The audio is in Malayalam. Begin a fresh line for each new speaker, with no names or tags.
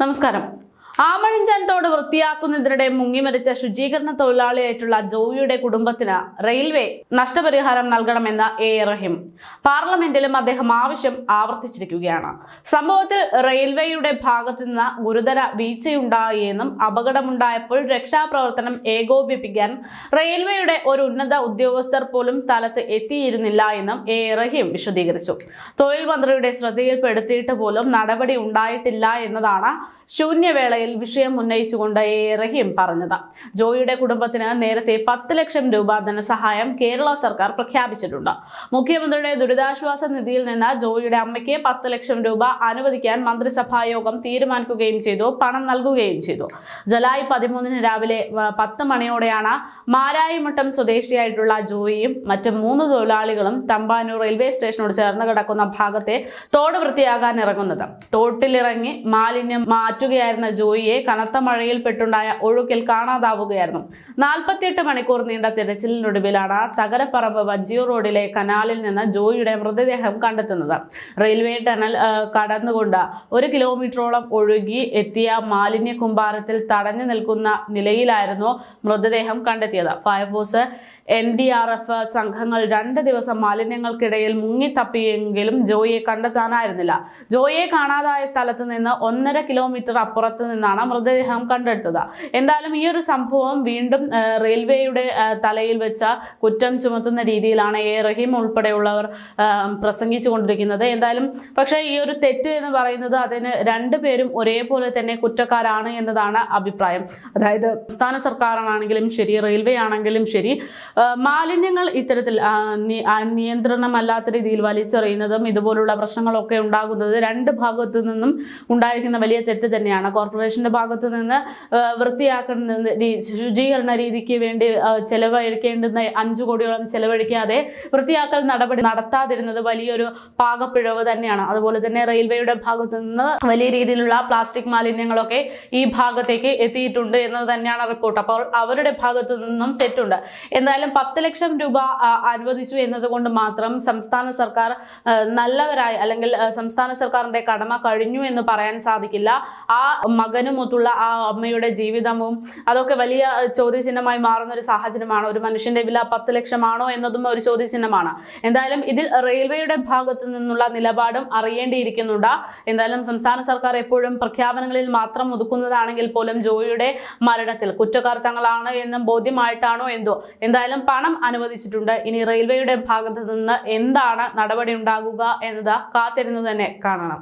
നമസ്കാരം. ആമഴിഞ്ചാൻ തോട് വൃത്തിയാക്കുന്നതിനിടെ മുങ്ങിമരിച്ച ശുചീകരണ തൊഴിലാളിയായിട്ടുള്ള ജോയിയുടെ കുടുംബത്തിന് റെയിൽവേ നഷ്ടപരിഹാരം നൽകണമെന്ന് എ റഹിം. പാർലമെന്റിലും അദ്ദേഹം ആവശ്യം ആവർത്തിച്ചിരിക്കുകയാണ്. സംഭവത്തിൽ റെയിൽവേയുടെ ഭാഗത്തു നിന്ന് ഗുരുതര വീഴ്ചയുണ്ടായെന്നും അപകടമുണ്ടായപ്പോൾ രക്ഷാപ്രവർത്തനം ഏകോപിപ്പിക്കാൻ റെയിൽവേയുടെ ഒരു ഉന്നത ഉദ്യോഗസ്ഥർ പോലും സ്ഥലത്ത് എത്തിയിരുന്നില്ല എന്നും എ റഹീം വിശദീകരിച്ചു. തൊഴിൽ മന്ത്രിയുടെ ശ്രദ്ധയിൽപ്പെടുത്തിയിട്ട് പോലും നടപടി ഉണ്ടായിട്ടില്ല എന്നതാണ് ശൂന്യവേളയിൽ വിഷയം ഉന്നയിച്ചുകൊണ്ട് എ റഹീം പറഞ്ഞത്. ജോയിയുടെ കുടുംബത്തിന് നേരത്തെ പത്ത് ലക്ഷം രൂപ ധനസഹായം കേരള സർക്കാർ പ്രഖ്യാപിച്ചിട്ടുണ്ട്. മുഖ്യമന്ത്രിയുടെ ദുരിതാശ്വാസ നിധിയിൽ നിന്ന് ജോയിയുടെ അമ്മയ്ക്ക് പത്ത് ലക്ഷം രൂപ അനുവദിക്കാൻ മന്ത്രിസഭാ യോഗം തീരുമാനിക്കുകയും ചെയ്തു പണം നൽകുകയും ചെയ്തു. ജൂലൈ പതിമൂന്നിന് രാവിലെ പത്ത് മണിയോടെയാണ് മാരായിമട്ടം സ്വദേശിയായിട്ടുള്ള ജോയിയും മറ്റ് മൂന്ന് തൊഴിലാളികളും തമ്പാനൂർ റെയിൽവേ സ്റ്റേഷനോട് ചേർന്ന് കിടക്കുന്ന ഭാഗത്തെ തോട് വൃത്തിയാകാൻ ഇറങ്ങുന്നത്. തോട്ടിലിറങ്ങി മാലിന്യം മാറ്റുകയായിരുന്ന ജോയിയെ കനത്ത മഴയിൽപ്പെട്ടുണ്ടായ ഒഴുക്കിൽ കാണാതാവുകയായിരുന്നു. നാൽപ്പത്തിയെട്ട് മണിക്കൂർ നീണ്ട തിരച്ചിലിനൊടുവിലാണ് തകരപ്പറമ്പ് വജ്ജിയൂർ റോഡിലെ കനാലിൽ നിന്ന് ജോയിയുടെ മൃതദേഹം കണ്ടെത്തുന്നത്. റെയിൽവേ ടണൽ കടന്നുകൊണ്ട് ഒരു കിലോമീറ്ററോളം ഒഴുകി എത്തിയ മാലിന്യ കുമ്പാരത്തിൽ തടഞ്ഞു നിൽക്കുന്ന നിലയിലായിരുന്നു മൃതദേഹം കണ്ടെത്തിയത്. Fire force N D R F സംഘങ്ങൾ രണ്ട് ദിവസം മാലിന്യങ്ങൾക്കിടയിൽ മുങ്ങിത്തപ്പിയെങ്കിലും ജോയിയെ കണ്ടെത്താനായിരുന്നില്ല. ജോയിയെ കാണാതായ സ്ഥലത്ത് നിന്ന് ഒന്നര കിലോമീറ്റർ അപ്പുറത്ത് നിന്നാണ് മൃതദേഹം കണ്ടെടുത്തത്. എന്തായാലും ഈ ഒരു സംഭവം വീണ്ടും റെയിൽവേയുടെ തലയിൽ വെച്ച കുറ്റം ചുമത്തുന്ന രീതിയിലാണ് എ. റഹീം ഉൾപ്പെടെയുള്ളവർ പ്രസംഗിച്ചു കൊണ്ടിരിക്കുന്നത് എന്തായാലും പക്ഷേ ഈ ഒരു തെറ്റ് എന്ന് പറയുന്നത് അതിന് രണ്ടുപേരും ഒരേപോലെ തന്നെ കുറ്റക്കാരാണ് എന്നതാണ് അഭിപ്രായം. അതായത് സംസ്ഥാന സർക്കാരാണെങ്കിലും ശരി റെയിൽവേ ആണെങ്കിലും ശരി മാലിന്യങ്ങൾ ഇത്തരത്തിൽ നിയന്ത്രണമല്ലാത്ത രീതിയിൽ വലിച്ചെറിയുന്നതും ഇതുപോലുള്ള പ്രശ്നങ്ങളൊക്കെ ഉണ്ടാകുന്നത് രണ്ട് ഭാഗത്തു നിന്നും ഉണ്ടായിരിക്കുന്ന വലിയ തെറ്റ് തന്നെയാണ്. കോർപ്പറേഷന്റെ ഭാഗത്തു നിന്ന് വൃത്തിയാക്കുന്ന ശുചീകരണ രീതിക്ക് വേണ്ടി ചെലവഴിക്കേണ്ടുന്ന അഞ്ചു കോടിയോളം ചെലവഴിക്കാതെ വൃത്തിയാക്കൽ നടപടി നടത്താതിരുന്നത് വലിയൊരു പാകപ്പിഴവ് തന്നെയാണ്. അതുപോലെ തന്നെ റെയിൽവേയുടെ ഭാഗത്തു നിന്ന് വലിയ രീതിയിലുള്ള പ്ലാസ്റ്റിക് മാലിന്യങ്ങളൊക്കെ ഈ ഭാഗത്തേക്ക് എത്തിയിട്ടുണ്ട് എന്നത് തന്നെയാണ് റിപ്പോർട്ട്. അപ്പോൾ അവരുടെ ഭാഗത്തു നിന്നും തെറ്റുണ്ട്. എന്തായാലും പത്ത് ലക്ഷം രൂപ അനുവദിച്ചു എന്നതുകൊണ്ട് മാത്രം സംസ്ഥാന സർക്കാർ നല്ലവരായി അല്ലെങ്കിൽ സംസ്ഥാന സർക്കാരിന്റെ കടമ കഴിഞ്ഞു എന്ന് പറയാൻ സാധിക്കില്ല. ആ മകനുമൊത്തുള്ള ആ അമ്മയുടെ ജീവിതവും അതൊക്കെ വലിയ ചോദ്യചിഹ്നമായി മാറുന്ന ഒരു സാഹചര്യമാണ്. ഒരു മനുഷ്യന്റെ വില പത്ത് ലക്ഷമാണോ എന്നതും ഒരു ചോദ്യചിഹ്നമാണ്. എന്തായാലും ഇതിൽ റെയിൽവേയുടെ ഭാഗത്തു നിന്നുള്ള നിലപാടും അറിയേണ്ടിയിരിക്കുന്നുണ്ട്. എന്തായാലും സംസ്ഥാന സർക്കാർ എപ്പോഴും പ്രഖ്യാപനങ്ങളിൽ മാത്രം ഒതുക്കുന്നതാണെങ്കിൽ പോലും ജോയിയുടെ മരണത്തിൽ കുറ്റകർത്തങ്ങളാണ് എന്നും ബോധ്യമായിട്ടാണോ എന്തോ. എന്തായാലും ഇതിനും പണം അനുവദിച്ചിട്ടുണ്ട്. ഇനി റെയിൽവേയുടെ ഭാഗത്ത് നിന്ന് എന്താണ് നടപടി ഉണ്ടാകുക എന്നത് കാത്തിരുന്നു തന്നെ കാണണം.